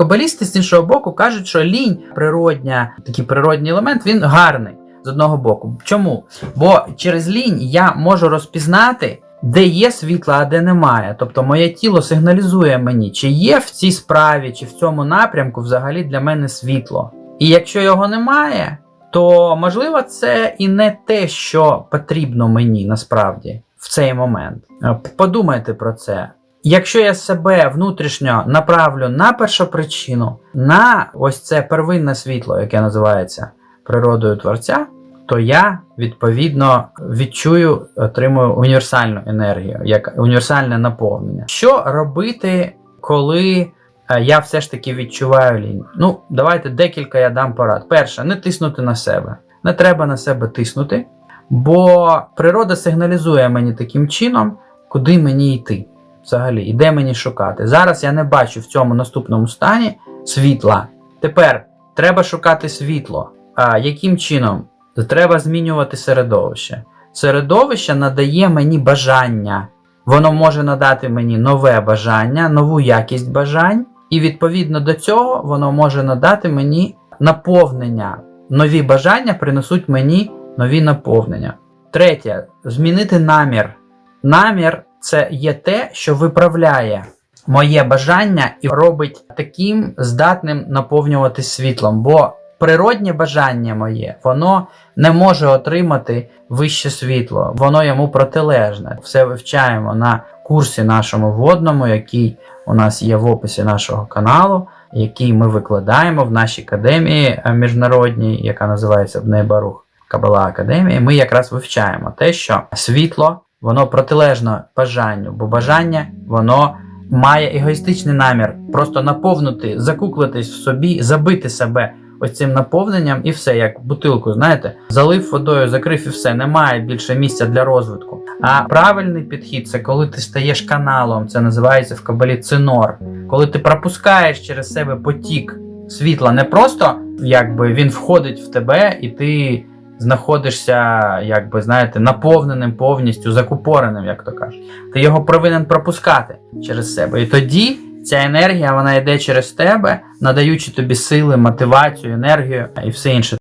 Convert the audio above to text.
кабалісти з іншого боку кажуть, що лінь природня, такий природній елемент, він гарний з одного боку. Чому? Бо через лінь я можу розпізнати, де є світло, а де немає. Тобто моє тіло сигналізує мені, чи є в цій справі, чи в цьому напрямку взагалі для мене світло. І якщо його немає, то можливо це і не те, що потрібно мені насправді в цей момент. Подумайте про це. Якщо я себе внутрішньо направлю на першопричину, на ось це первинне світло, яке називається природою творця, то я відповідно відчую, отримую універсальну енергію, як універсальне наповнення. Що робити, коли е, я все ж таки відчуваю лінь? Ну, давайте декілька я дам порад. Перше, не тиснути на себе. Не треба на себе тиснути, бо природа сигналізує мені таким чином, куди мені йти. Взагалі, і де мені шукати. Зараз я не бачу в цьому наступному стані світла. Тепер треба шукати світло. А яким чином? Треба змінювати середовище. Середовище надає мені бажання. Воно може надати мені нове бажання, нову якість бажань, і відповідно до цього воно може надати мені наповнення. Нові бажання принесуть мені нові наповнення. Третє змінити намір. Намір це є те, що виправляє моє бажання і робить таким здатним наповнюватись світлом. Бо природнє бажання моє, воно не може отримати вище світло, воно йому протилежне. Все вивчаємо на курсі нашому водному, який у нас є в описі нашого каналу, який ми викладаємо в нашій академії е, міжнародній, яка називається Бнейбарух Кабала Академія. Ми якраз вивчаємо те, що світло воно протилежно бажанню, бо бажання воно має егоїстичний намір просто наповнити, закуклитись в собі, забити себе ось цим наповненням і все, як бутилку, знаєте, залив водою, закрив і все, немає більше місця для розвитку. А правильний підхід це коли ти стаєш каналом, це називається в кабалі цинор. Коли ти пропускаєш через себе потік світла, не просто якби він входить в тебе і ти знаходишся, як би знаєте, наповненим повністю, закупореним, як то кажуть. Ти його повинен пропускати через себе. І тоді ця енергія вона йде через тебе, надаючи тобі сили, мотивацію, енергію і все інше.